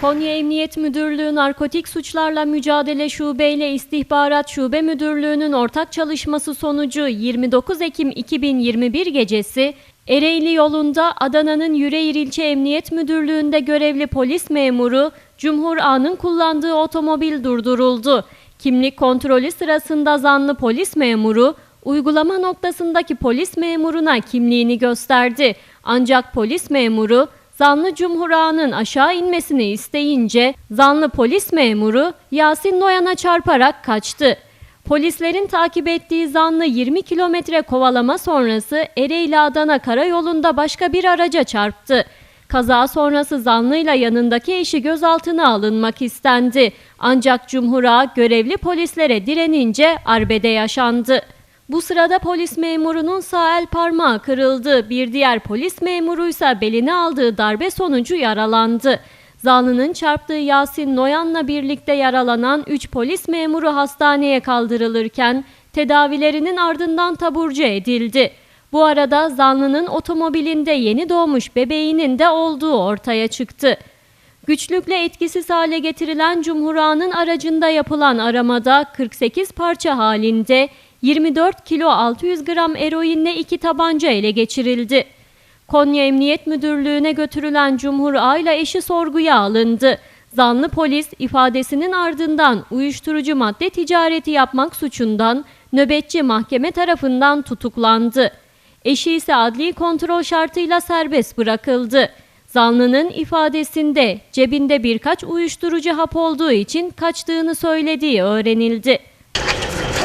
Konya Emniyet Müdürlüğü Narkotik Suçlarla Mücadele Şube ile İstihbarat Şube Müdürlüğü'nün ortak çalışması sonucu 29 Ekim 2021 gecesi Ereğli yolunda Adana'nın Yüreğir İlçe Emniyet Müdürlüğü'nde görevli polis memuru Cumhur A'nın kullandığı otomobil durduruldu. Kimlik kontrolü sırasında zanlı polis memuru uygulama noktasındaki polis memuruna kimliğini gösterdi. Ancak polis memuru zanlı Cumhur Ağa'nın aşağı inmesini isteyince zanlı polis memuru Yasin Noyan'a çarparak kaçtı. Polislerin takip ettiği zanlı 20 kilometre kovalama sonrası Ereğli Adana karayolunda başka bir araca çarptı. Kaza sonrası zanlıyla yanındaki eşi gözaltına alınmak istendi. Ancak Cumhur Ağa görevli polislere direnince arbede yaşandı. Bu sırada polis memurunun sağ el parmağı kırıldı. Bir diğer polis memuruysa beline aldığı darbe sonucu yaralandı. Zanlının çarptığı Yasin Noyan'la birlikte yaralanan 3 polis memuru hastaneye kaldırılırken tedavilerinin ardından taburcu edildi. Bu arada zanlının otomobilinde yeni doğmuş bebeğinin de olduğu ortaya çıktı. Güçlükle etkisiz hale getirilen Cumhura'nın aracında yapılan aramada 48 parça halinde 24 kilo 600 gram eroinle iki tabanca ele geçirildi. Konya Emniyet Müdürlüğü'ne götürülen Cumhur A ile eşi sorguya alındı. Zanlı polis ifadesinin ardından uyuşturucu madde ticareti yapmak suçundan nöbetçi mahkeme tarafından tutuklandı. Eşi ise adli kontrol şartıyla serbest bırakıldı. Zanlının ifadesinde cebinde birkaç uyuşturucu hap olduğu için kaçtığını söylediği öğrenildi.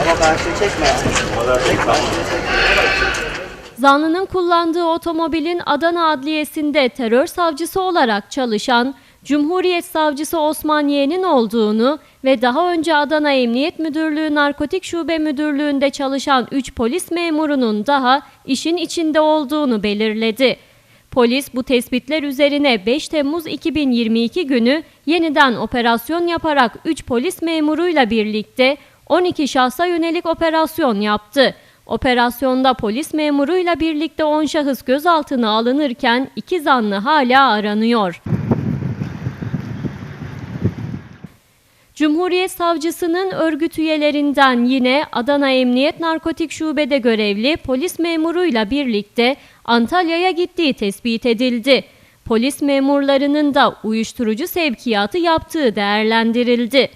Ama karşıyı çekme ya. Zanlının kullandığı otomobilin Adana Adliyesi'nde terör savcısı olarak çalışan Cumhuriyet Savcısı Osman Yeğen'in olduğunu ve daha önce Adana Emniyet Müdürlüğü Narkotik Şube Müdürlüğü'nde çalışan 3 polis memurunun daha işin içinde olduğunu belirledi. Polis bu tespitler üzerine 5 Temmuz 2022 günü yeniden operasyon yaparak 3 polis memuruyla birlikte 12 şahsa yönelik operasyon yaptı. Operasyonda polis memuruyla birlikte 10 şahıs gözaltına alınırken 2 zanlı hala aranıyor. Cumhuriyet Savcısının örgüt üyelerinden yine Adana Emniyet Narkotik Şube'de görevli polis memuruyla birlikte Antalya'ya gittiği tespit edildi. Polis memurlarının da uyuşturucu sevkiyatı yaptığı değerlendirildi.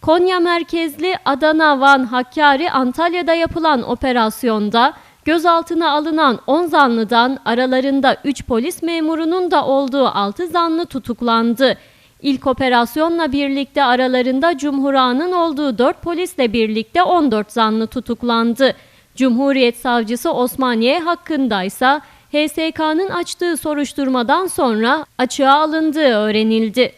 Konya merkezli Adana, Van, Hakkari, Antalya'da yapılan operasyonda gözaltına alınan 10 zanlıdan aralarında 3 polis memurunun da olduğu 6 zanlı tutuklandı. İlk operasyonla birlikte aralarında Cumhura'nın olduğu 4 polisle birlikte 14 zanlı tutuklandı. Cumhuriyet Savcısı Osmaniye hakkındaysa HSK'nın açtığı soruşturmadan sonra açığa alındığı öğrenildi.